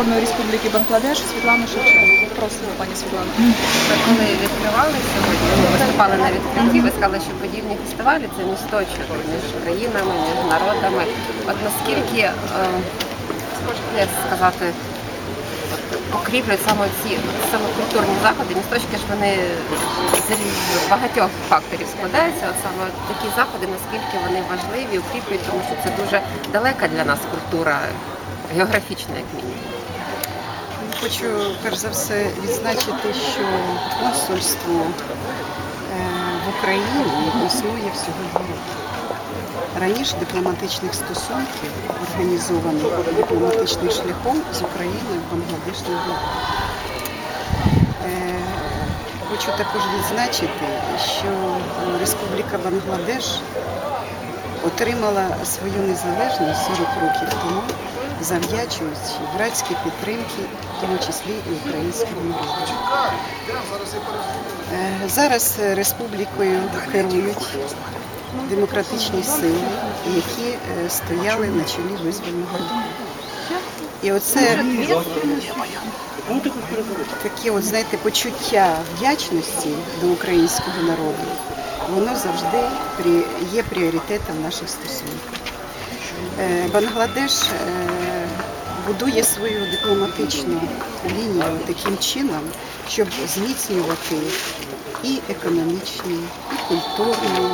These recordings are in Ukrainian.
Республіки Бангладеш Світлану Шевченко. Просимо, пані Світлана. Коли відкривали сьогодні, ми виступали на відкритті, ви сказали, що подібні фестивалі це місточок між країнами, між народами. От наскільки, е, як сказати, от покріплюють саме ці саме культурні заходи, місточки ж вони з багатьох факторів складаються. От саме такі заходи, наскільки вони важливі, укріплюють, тому що це дуже далека для нас культура, географічна, як мінімум. Хочу перш за все відзначити, що консульство е, в Україні існує всього два роки. Раніше дипломатичних стосунків, організованих дипломатичним шляхом з Україною в Бангладеш не було. Е, Хочу також відзначити, що Республіка Бангладеш отримала свою незалежність 40 років тому, завдячуючи братській підтримки, в тому числі і українського народу. Е, Зараз республікою керують демократичні сили, які е, стояли на чолі визвольного руху. І оце таке, от, знаєте, почуття вдячності до українського народу, воно завжди є пріоритетом наших стосунків. Е, Бангладеш будує свою дипломатичну лінію таким чином, щоб зміцнювати і економічні, і культурні,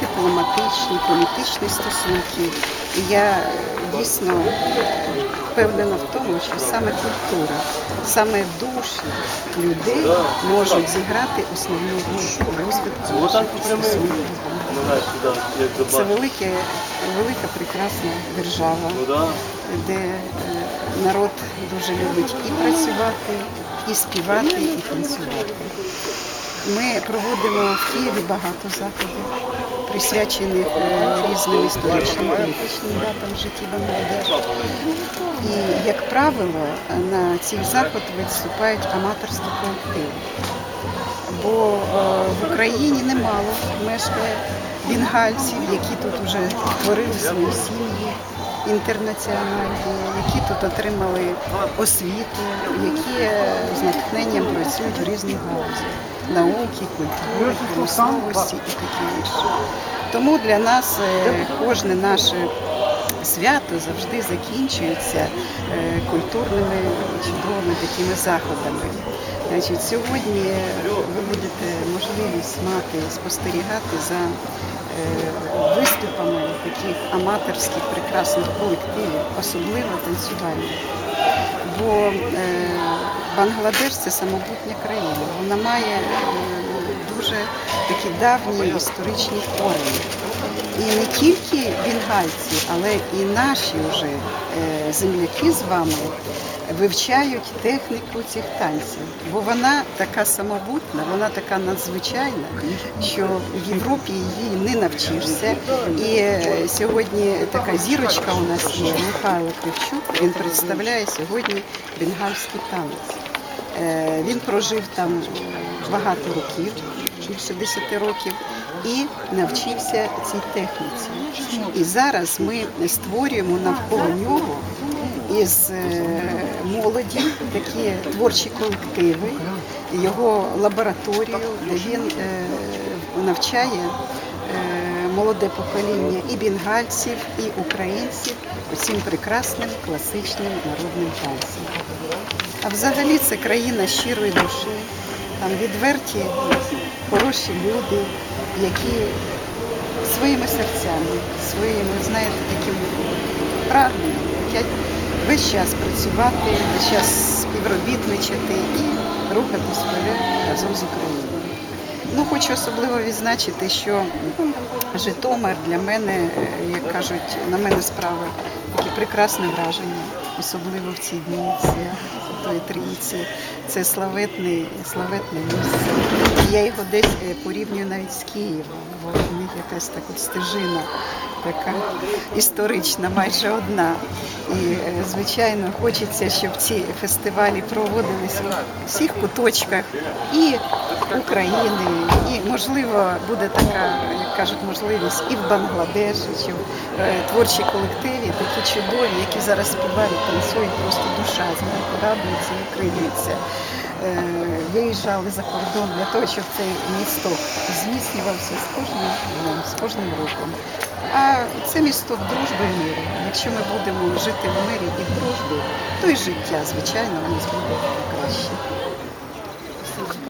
дипломатичні, політичні стосунки. І я дійсно впевнена в тому, що саме культура, саме душі людей можуть зіграти основну роль у розвитку стосунків. Це велике, велика прекрасна держава, де е, народ дуже любить і працювати, і співати, і танцювати. Ми проводимо в Києві багато заходів, присвячених е, різним історичним політичним датам житті Бангладешу. І, як правило, на цих заходах виступають аматорські колективи. Бо е, в Україні немало мешкає бенгальців, які тут вже створили свої сім'ї інтернаціональні, які тут отримали освіту, які з натхненням працюють в різних галузях науки, культури, промисловості і таке інше. Тому для нас е, кожне наше свято завжди закінчується е, культурними чудовими такими заходами. Значить, сьогодні ви будете можливість мати спостерігати за е, виступами таких аматорських прекрасних колективів, особливо танцювальних. Бо е, Бангладеш це самобутня країна. Вона має е, дуже такі давні історичні корені. І не тільки бенгальці, але і наші вже е, земляки з вами вивчають техніку цих танців. Бо вона така самобутна, вона така надзвичайна, що в Європі її не навчишся. І е, сьогодні така зірочка у нас є, Михайло Кривчук, він представляє сьогодні бенгальський танець. Е, Він прожив там багато років, більше 10 років, і навчився цій техніці. І зараз ми створюємо навколо нього із е, молоді такі творчі колективи, його лабораторію, де він е, навчає е, молоде покоління і бенгальців, і українців цим прекрасним класичним народним танцям. А взагалі це країна щирої душі, там відверті, хороші люди, які своїми серцями, своїми, знаєте, таким прагненням хочуть весь час працювати, весь час співробітничати і рухатись вперед разом з Україною. Ну, хочу особливо відзначити, що Житомир для мене, е, як кажуть, на мене справи таке прекрасне враження, особливо в ці дні Святої Трійці. Це славетне, славетне місце. Я його десь е, порівнюю навіть з Києвом, бо в них якась така стежина така історична, майже одна. І, е, звичайно, хочеться, щоб ці фестивалі проводились у всіх куточках і України, і, можливо, буде така, як кажуть, можливість і в Бангладеші, чи в е, творчі колективі, такі чудові, які зараз співають, танцюють, просто душа з них радується і криється. Е, Виїжджали за кордон для того, щоб цей місток зміцнювався з кожним днем, з кожним роком. А це місто в дружби і миру. Якщо ми будемо жити в мирі і в дружбі, то і життя, звичайно, у буде краще.